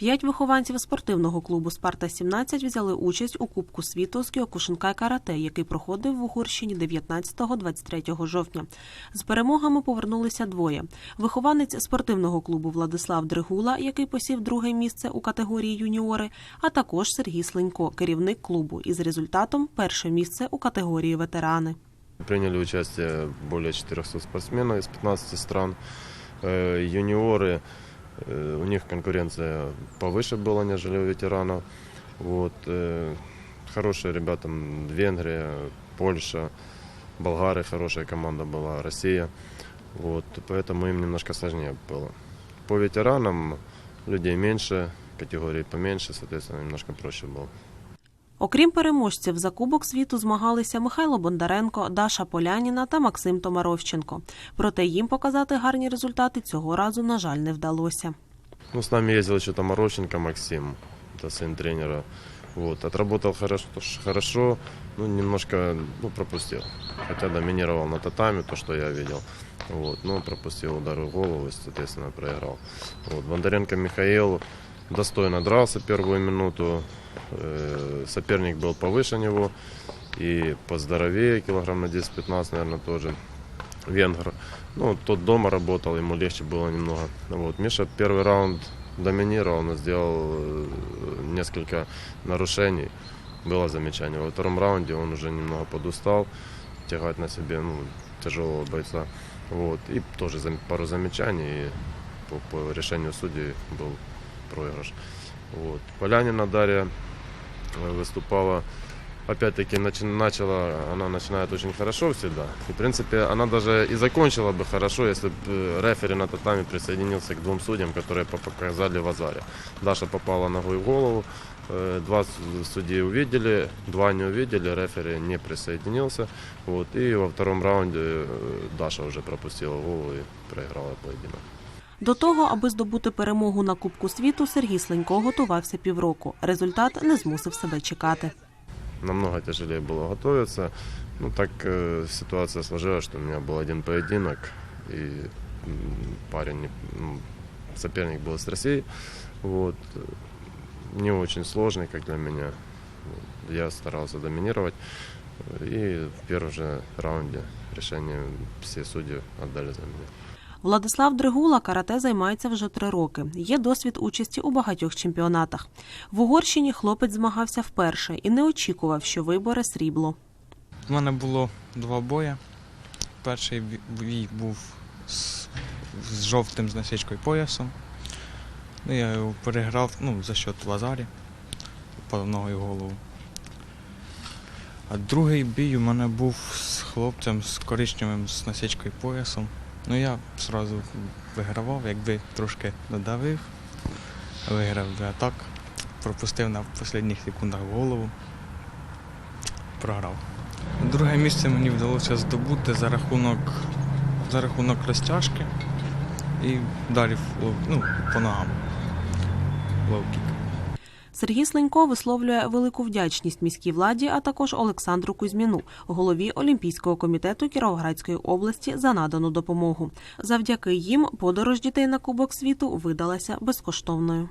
П'ять вихованців спортивного клубу Спарта 17 взяли участь у Кубку світу з кіокушинкай карате, який проходив в Угорщині 19-23 жовтня. З перемогами повернулися двоє: вихованець спортивного клубу Владислав Дригула, який посів друге місце у категорії юніори, а також Сергій Слинько, керівник клубу, із результатом перше місце у категорії ветерани. Приняли участие более 400 спортсменов из 15 стран. Э, Юниоры, э, у них конкуренция повыше была, нежели у ветеранов. Вот, э, хорошие ребята, м, Венгрия, Польша, Болгары, хорошая команда была, Россия. Вот, поэтому им немножко сложнее было. По ветеранам людей меньше, категорий поменьше, соответственно, немножко проще было. Окрім переможців, за Кубок світу змагалися Михайло Бондаренко, Даша Поляніна та Максим Томаровченко. Проте їм показати гарні результати цього разу, на жаль, не вдалося. Ну, с нами ездил еще Томорощенко Максим, это сын тренера. Вот, отработал хорошо, хорошо ну, немножко ну, пропустил. Хотя доминировал на татами, то, что я видел. Вот, но пропустил удары в голову и, соответственно, проиграл. Вот, Бондаренко Михаил достойно дрался первую минуту. Э, соперник был повыше него и поздоровее, килограмм на 10-15, наверное, тоже. Венгр. Ну, тот дома работал, ему легче было немного. Вот. Миша первый раунд доминировал, но сделал э, несколько нарушений. Было замечание. Во втором раунде он уже немного подустал, тягать на себе ну, тяжелого бойца. Вот. И тоже пару замечаний. По, по решению судей был проигрыш. Вот. Полянина Дарья выступала опять-таки начи- начала, она начинает очень хорошо всегда. И, в принципе, она даже и закончила бы хорошо, если бы э, рефери на татами присоединился к двум судьям, которые по- показали в Азаре. Даша попала ногой в голову, э, два с- судьи увидели, два не увидели, рефери не присоединился. Вот, и во втором раунде э, Даша уже пропустила голову и проиграла поединок. До того, аби здобути перемогу на Кубку світу, Сергій Сленько готувався півроку. Результат не змусив себе чекати. намного тяжелее было готовиться. Ну, так э, ситуация сложилась, что у меня был один поединок, и м, парень, не- ну, соперник был из России, вот, э, не очень сложный, как для меня. Вот, Я старался доминировать, э, и в первом же раунде решение все судьи отдали за меня. Владислав Дригула карате займається вже три роки. Є досвід участі у багатьох чемпіонатах. В Угорщині хлопець змагався вперше і не очікував, що виборе срібло. У мене було два бої. Перший бій був з, з жовтим з насічкою поясом. Ну, я його переграв ну, за счет Лазарі, попав ногою голову. А другий бій у мене був з хлопцем з коричневим з насічкою поясом. Ну я одразу вигравав, якби трошки додавив, виграв би а так. Пропустив на останніх секундах голову. Програв. Друге місце мені вдалося здобути за рахунок, за рахунок розтяжки і далі ну, по ногам. Лоу-кік. Сергій Слинько висловлює велику вдячність міській владі, а також Олександру Кузьміну, голові Олімпійського комітету Кіровоградської області, за надану допомогу. Завдяки їм подорож дітей на Кубок світу видалася безкоштовною.